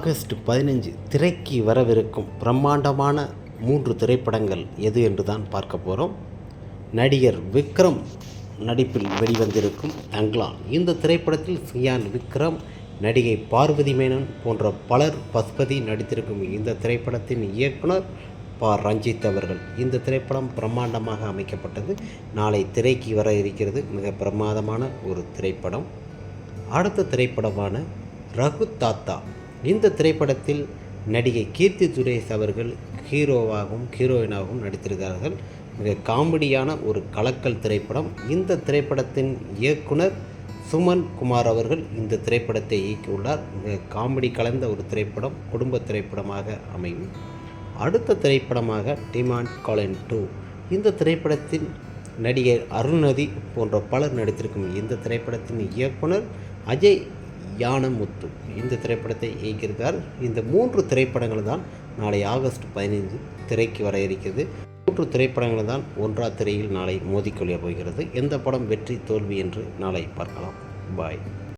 August பதினஞ்சு திரைக்கு வரவிருக்கும் பிரம்மாண்டமான மூன்று திரைப்படங்கள் எது என்று தான் பார்க்க போகிறோம் நடிகர் விக்ரம் நடிப்பில் வெளிவந்திருக்கும் தங்லான் இந்த திரைப்படத்தில் சியான் விக்ரம் நடிகை பார்வதி மேனன் போன்ற பலர் பசுபதி நடித்திருக்கும் இந்த திரைப்படத்தின் இயக்குனர் பா. ரஞ்சித் அவர்கள். இந்த திரைப்படம் பிரம்மாண்டமாக அமைக்கப்பட்டது. நாளை திரைக்கு வர இருக்கிறது மிக பிரமாதமான ஒரு திரைப்படம். அடுத்த திரைப்படமான ரகு தாத்தா. இந்த திரைப்படத்தில் நடிகை கீர்த்தி சுரேஷ் அவர்கள் ஹீரோவாகவும் ஹீரோயினாகவும் நடித்திருக்கிறார்கள். மிக காமெடியான ஒரு கலக்கல் திரைப்படம். இந்த திரைப்படத்தின் இயக்குனர் சுமன் குமார் அவர்கள் இந்த திரைப்படத்தை இயக்கியுள்ளார். மிக காமெடி கலந்த ஒரு திரைப்படம் குடும்ப திரைப்படமாக அமையும். அடுத்த திரைப்படமாக டிமாண்ட் காலன் டூ. இந்த திரைப்படத்தில் நடிகை அருள்நதி போன்ற பலர் நடித்திருக்கும் இந்த திரைப்படத்தின் இயக்குனர் அஜய் யானமுத்து இந்த திரைப்படத்தை இயக்கியிருக்கார். இந்த மூன்று திரைப்படங்கள் தான் நாளை ஆகஸ்ட் பதினைந்து திரைக்கு வர இருக்கிறது. மூன்று திரைப்படங்கள் தான் ஒன்றா திரையில் நாளை மோதிக்கொள்ள போகிறது. எந்த படம் வெற்றி தோல்வி என்று நாளை பார்க்கலாம். பாய்.